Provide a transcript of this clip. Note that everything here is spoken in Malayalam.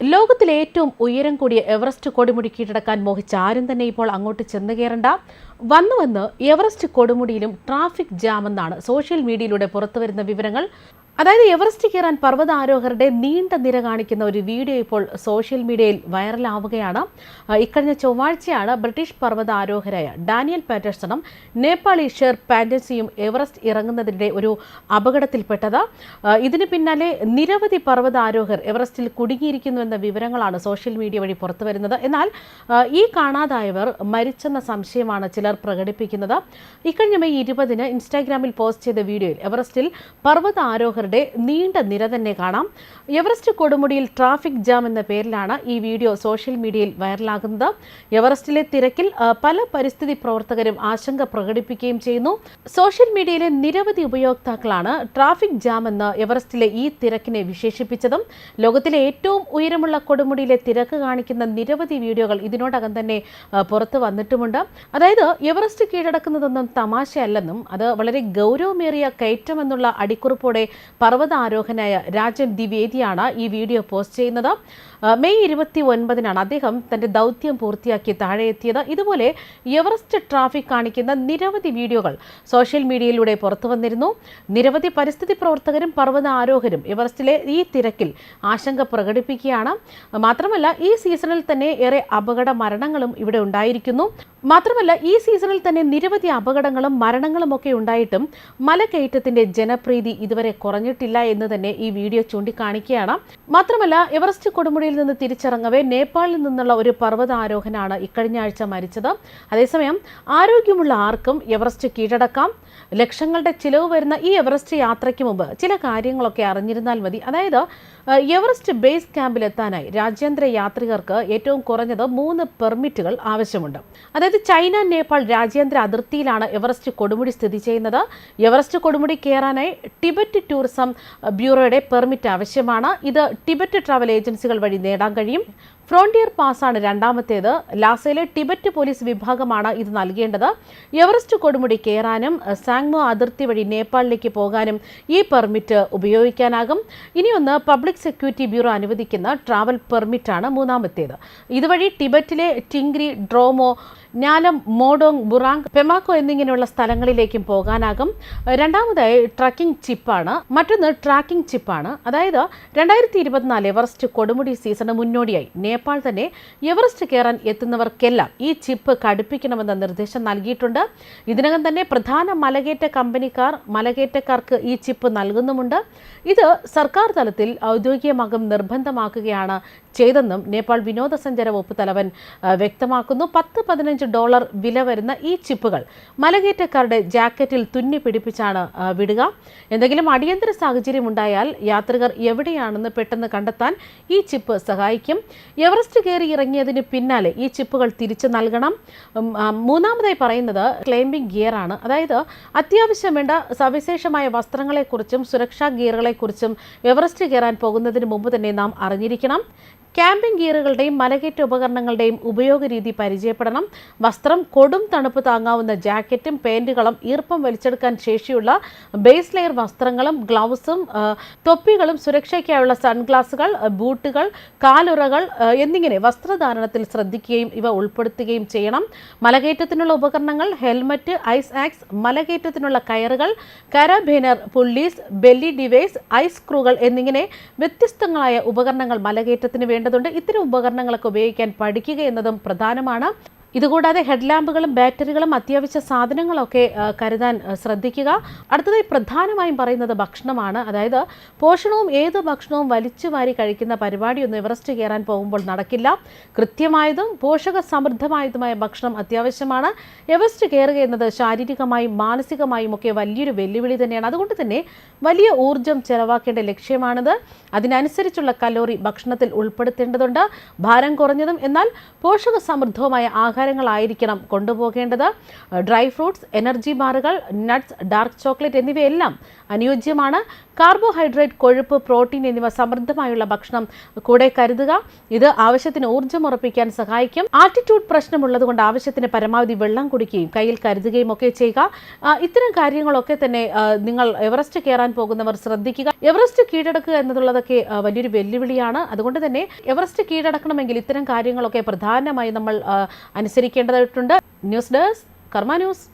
ലോകത്തിലെ ഏറ്റവും ഉയരം കൂടിയ എവറസ്റ്റ് കൊടുമുടി കീഴടക്കാൻ മോഹിച്ച ആരും തന്നെ ഇപ്പോൾ അങ്ങോട്ട് ചെന്ന് കയറണ്ട വന്നു വന്ന് എവറസ്റ്റ് കൊടുമുടിയിലും ട്രാഫിക് ജാമെന്നാണ് സോഷ്യൽ മീഡിയയിലൂടെ പുറത്തുവരുന്ന വിവരങ്ങൾ. അതായത് എവറസ്റ്റ് കയറാൻ പർവതാരോഹരുടെ നീണ്ട നിര കാണിക്കുന്ന ഒരു വീഡിയോ ഇപ്പോൾ സോഷ്യൽ മീഡിയയിൽ വൈറലാവുകയാണ്. ഇക്കഴിഞ്ഞ ചൊവ്വാഴ്ചയാണ് ബ്രിട്ടീഷ് പർവതാരോഹരായ ഡാനിയൽ പാറ്റേഴ്സണും നേപ്പാളി ഷെർ പാൻഡൻസിയും എവറസ്റ്റ് ഇറങ്ങുന്നതിനിടെ ഒരു അപകടത്തിൽപ്പെട്ടത്. ഇതിന് പിന്നാലെ നിരവധി പർവതാരോഹർ എവറസ്റ്റിൽ കുടുങ്ങിയിരിക്കുന്നുവെന്ന വിവരങ്ങളാണ് സോഷ്യൽ മീഡിയ വഴി പുറത്തുവരുന്നത് എന്നാൽ ഈ കാണാതായവർ മരിച്ചെന്ന സംശയമാണ് ചിലർ പ്രകടിപ്പിക്കുന്നത്. ഇക്കഴിഞ്ഞ മെയ് ഇരുപതിന് ഇൻസ്റ്റാഗ്രാമിൽ പോസ്റ്റ് ചെയ്ത വീഡിയോയിൽ എവറസ്റ്റിൽ പർവത ആരോഹരുടെ നീണ്ട നിര തന്നെ കാണാം. എവറസ്റ്റ് കൊടുമുടിയിൽ ട്രാഫിക് ജാം എന്ന പേരിലാണ് ഈ വീഡിയോ സോഷ്യൽ മീഡിയയിൽ വൈറലാകുന്നത്. എവറസ്റ്റിലെ തിരക്കിൽ പല പരിസ്ഥിതി പ്രവർത്തകരും ആശങ്ക പ്രകടിപ്പിക്കുകയും ചെയ്യുന്നു. സോഷ്യൽ മീഡിയയിലെ നിരവധി ഉപയോക്താക്കളാണ് ട്രാഫിക് ജാം എന്ന് എവറസ്റ്റിലെ ഈ തിരക്കിനെ വിശേഷിപ്പിച്ചതും. ലോകത്തിലെ ഏറ്റവും ഉയരമുള്ള കൊടുമുടിയിലെ തിരക്ക് കാണിക്കുന്ന നിരവധി വീഡിയോകൾ ഇതിനോടകം തന്നെ പുറത്തു വന്നിട്ടുമുണ്ട്. അതായത് എവറസ്റ്റ് കീഴടക്കുന്നതൊന്നും തമാശയല്ലെന്നും അത് വളരെ ഗൗരവമേറിയ കയറ്റമെന്നുള്ള അടിക്കുറിപ്പോടെ പർവത ആരോഹനായ രാജൻ ദ്വിവേദിയാണ് ഈ വീഡിയോ പോസ്റ്റ് ചെയ്യുന്നത്. മെയ് ഇരുപത്തി ഒൻപതിനാണ് അദ്ദേഹം തന്റെ ദൗത്യം പൂർത്തിയാക്കി താഴെ എത്തിയത് ഇതുപോലെ എവറസ്റ്റ് ട്രാഫിക് കാണിക്കുന്ന നിരവധി വീഡിയോകൾ സോഷ്യൽ മീഡിയയിലൂടെ പുറത്തു വന്നിരുന്നു. നിരവധി പരിസ്ഥിതി പ്രവർത്തകരും പർവത ആരോഹരും എവറസ്റ്റിലെ ഈ തിരക്കിൽ ആശങ്ക പ്രകടിപ്പിക്കുകയാണ്. മാത്രമല്ല ഈ സീസണിൽ തന്നെ ഏറെ അപകട മരണങ്ങളും ഇവിടെ ഉണ്ടായിരിക്കുന്നു. മാത്രമല്ല ഈ സീസണിൽ തന്നെ നിരവധി അപകടങ്ങളും മരണങ്ങളും ഒക്കെ ഉണ്ടായിട്ടും മലകയറ്റത്തിന്റെ ജനപ്രീതി ഇതുവരെ കുറഞ്ഞിട്ടില്ല എന്ന് തന്നെ ഈ വീഡിയോ ചൂണ്ടിക്കാണിക്കുകയാണ്. മാത്രമല്ല എവറസ്റ്റ് കൊടുമുടിയിൽ നിന്ന് തിരിച്ചിറങ്ങവേ നേപ്പാളിൽ നിന്നുള്ള ഒരു പർവതാരോഹനാണ് ഇക്കഴിഞ്ഞ ആഴ്ച മരിച്ചത്. അതേസമയം ആരോഗ്യമുള്ള ആർക്കും എവറസ്റ്റ് കീഴടക്കാം. ലക്ഷങ്ങളുടെ ചിലവ് വരുന്ന ഈ എവറസ്റ്റ് യാത്രയ്ക്ക് മുമ്പ് ചില കാര്യങ്ങളൊക്കെ അറിഞ്ഞിരുന്നാൽ മതി. അതായത് എവറസ്റ്റ് ബേസ് ക്യാമ്പിൽ എത്താനായി രാജ്യാന്തര യാത്രികർക്ക് ഏറ്റവും കുറഞ്ഞത് മൂന്ന് പെർമിറ്റുകൾ ആവശ്യമുണ്ട്. അതായത് ചൈന നേപ്പാൾ രാജ്യാന്തര അതിർത്തിയിലാണ് എവറസ്റ്റ് കൊടുമുടി സ്ഥിതി ചെയ്യുന്നത്. എവറസ്റ്റ് കൊടുമുടി കയറാനായി ടിബറ്റ് ടൂറിസം ബ്യൂറോയുടെ പെർമിറ്റ് ആവശ്യമാണ്. ഇത് ടിബറ്റ് ട്രാവൽ ഏജൻസികൾ വഴി നേടാൻ കഴിയും. ഫ്രോണ്ടിയർ പാസ്സാണ് രണ്ടാമത്തേത്. ലാസയിലെ ടിബറ്റ് പോലീസ് വിഭാഗമാണ് ഇത് നൽകേണ്ടത്. എവറസ്റ്റ് കൊടുമുടി കയറാനും സാങ്മോ അതിർത്തി വഴി നേപ്പാളിലേക്ക് പോകാനും ഈ പെർമിറ്റ് ഉപയോഗിക്കാനാകും. ഇനിയൊന്ന് പബ്ലിക് സെക്യൂരിറ്റി ബ്യൂറോ അനുവദിക്കുന്ന ട്രാവൽ പെർമിറ്റാണ് മൂന്നാമത്തേത്. ഇതുവഴി ടിബറ്റിലെ ടിംഗ്രി ഡ്രോമോ ഞാലം മോഡോങ് ബുറാങ് പെമാക്കോ എന്നിങ്ങനെയുള്ള സ്ഥലങ്ങളിലേക്കും പോകാനാകും. രണ്ടാമതായി ട്രക്കിംഗ് ചിപ്പാണ്. മറ്റൊന്ന് ട്രാക്കിംഗ് ചിപ്പാണ്. അതായത് രണ്ടായിരത്തി ഇരുപത്തിനാല് എവറസ്റ്റ് കൊടുമുടി സീസണ് മുന്നോടിയായി. നേപ്പാൾ തന്നെ എവറസ്റ്റ് കയറാൻ എത്തുന്നവർക്കെല്ലാം ഈ ചിപ്പ് ഘടിപ്പിക്കണമെന്ന നിർദ്ദേശം നൽകിയിട്ടുണ്ട്. ഇതിനകം തന്നെ പ്രധാന മലകയറ്റ കമ്പനിക്കാർ മലകയറ്റക്കാർക്ക് ഈ ചിപ്പ് നൽകുന്നുമുണ്ട്. ഇത് സർക്കാർ തലത്തിൽ ഔദ്യോഗികമാകും നിർബന്ധമാക്കുകയാണ് ചെയ്തെന്നും നേപ്പാൾ വിനോദസഞ്ചാര വകുപ്പ് തലവൻ വ്യക്തമാക്കുന്നു. പത്ത് പതിനഞ്ച് ഡോളർ വില വരുന്ന ഈ ചിപ്പുകൾ മലകയറ്റക്കാരുടെ ജാക്കറ്റിൽ തുന്നി പിടിപ്പിച്ചാണ് വിടുക. എന്തെങ്കിലും അടിയന്തര സാഹചര്യം ഉണ്ടായാൽ യാത്രികർ എവിടെയാണെന്ന് പെട്ടെന്ന് കണ്ടെത്താൻ ഈ ചിപ്പ് സഹായിക്കും. എവറസ്റ്റ് കയറി ഇറങ്ങിയതിന് പിന്നാലെ ഈ ചിപ്പുകൾ തിരിച്ചു നൽകണം. മൂന്നാമതായി പറയുന്നത് ക്ലൈംബിംഗ് ഗിയർ ആണ്. അതായത് അത്യാവശ്യം വേണ്ട സവിശേഷമായ വസ്ത്രങ്ങളെക്കുറിച്ചും സുരക്ഷാ ഗിയറുകളെക്കുറിച്ചും എവറസ്റ്റ് കയറാൻ പോകുന്നതിന് മുമ്പ് തന്നെ നാം അറിഞ്ഞിരിക്കണം. ക്യാമ്പിംഗ് ഗിയറുകളുടെയും മലകയറ്റ ഉപകരണങ്ങളുടെയും ഉപയോഗ രീതി പരിചയപ്പെടണം. വസ്ത്രം കൊടും തണുപ്പ് താങ്ങാവുന്ന ജാക്കറ്റും പാന്റുകളും ഈർപ്പം വലിച്ചെടുക്കാൻ ശേഷിയുള്ള ബേസ് ലെയർ വസ്ത്രങ്ങളും ഗ്ലൗസും തൊപ്പികളും സുരക്ഷയ്ക്കായുള്ള സൺഗ്ലാസുകൾ ബൂട്ടുകൾ കാലുറകൾ എന്നിങ്ങനെ വസ്ത്രധാരണത്തിൽ ശ്രദ്ധിക്കുകയും ഇവ ഉൾപ്പെടുത്തുകയും ചെയ്യണം. മലകയറ്റത്തിനുള്ള ഉപകരണങ്ങൾ ഹെൽമറ്റ് ഐസ് ആക്സ് മലകയറ്റത്തിനുള്ള കയറുകൾ carabiner pulleys belay device ice സ്ക്രൂകൾ എന്നിങ്ങനെ വ്യത്യസ്തങ്ങളായ ഉപകരണങ്ങൾ മലകയറ്റത്തിന് വേണ്ടതുണ്ട് ഇത്തരം ഉപകരണങ്ങളൊക്കെ ഉപയോഗിക്കാൻ പഠിക്കുക എന്നതും പ്രധാനമാണ്. ഇതുകൂടാതെ ഹെഡ്ലാമ്പുകളും ബാറ്ററികളും അത്യാവശ്യ സാധനങ്ങളൊക്കെ കരുതാൻ ശ്രദ്ധിക്കുക. അടുത്തതായി പ്രധാനമായും പറയുന്നത് ഭക്ഷണമാണ്. അതായത് പോഷണവും ഏത് ഭക്ഷണവും വലിച്ചു വാരി കഴിക്കുന്ന പരിപാടിയൊന്നും എവറസ്റ്റ് കയറാൻ പോകുമ്പോൾ നടക്കില്ല. കൃത്യമായതും പോഷക സമൃദ്ധമായതുമായ ഭക്ഷണം അത്യാവശ്യമാണ്. എവറസ്റ്റ് കയറുക എന്നത് ശാരീരികമായും മാനസികമായും ഒക്കെ വലിയൊരു വെല്ലുവിളി തന്നെയാണ്. അതുകൊണ്ട് തന്നെ വലിയ ഊർജം ചെലവാക്കേണ്ട ലക്ഷ്യമാണിത്. അതിനനുസരിച്ചുള്ള കലോറി ഭക്ഷണത്തിൽ ഉൾപ്പെടുത്തേണ്ടതുണ്ട്. ഭാരം കുറഞ്ഞതും എന്നാൽ പോഷക സമൃദ്ധവുമായ ആഹാരങ്ങളായിരിക്കണം കൊണ്ടുപോകേണ്ടത്. ഡ്രൈ ഫ്രൂട്ട്സ് എനർജി ബാറുകൾ നട്ട്സ് ഡാർക്ക് ചോക്ലേറ്റ് എന്നിവയെല്ലാം അനുയോജ്യമാണ്. കാർബോഹൈഡ്രേറ്റ് കൊഴുപ്പ് പ്രോട്ടീൻ എന്നിവ സമൃദ്ധമായുള്ള ഭക്ഷണം കൂടെ കരുതുക. ഇത് ആവശ്യത്തിന് ഊർജം ഉറപ്പിക്കാൻ സഹായിക്കും. ആറ്റിറ്റ്യൂഡ് പ്രശ്നമുള്ളതുകൊണ്ട് ആവശ്യത്തിന് പരമാവധി വെള്ളം കുടിക്കുകയും കയ്യിൽ കരുതുകയും ഒക്കെ ചെയ്യുക. ഇത്തരം കാര്യങ്ങളൊക്കെ തന്നെ നിങ്ങൾ എവറസ്റ്റ് കയറാൻ പോകുന്നവർ ശ്രദ്ധിക്കുക. എവറസ്റ്റ് കീഴടക്കുക എന്നുള്ളതൊക്കെ വലിയൊരു വെല്ലുവിളിയാണ്. അതുകൊണ്ട് തന്നെ എവറസ്റ്റ് കീഴടക്കണമെങ്കിൽ ഇത്തരം കാര്യങ്ങളൊക്കെ പ്രധാനമായി നമ്മൾ അനുസരിക്കേണ്ടതായിട്ടുണ്ട്. News desk Karma news.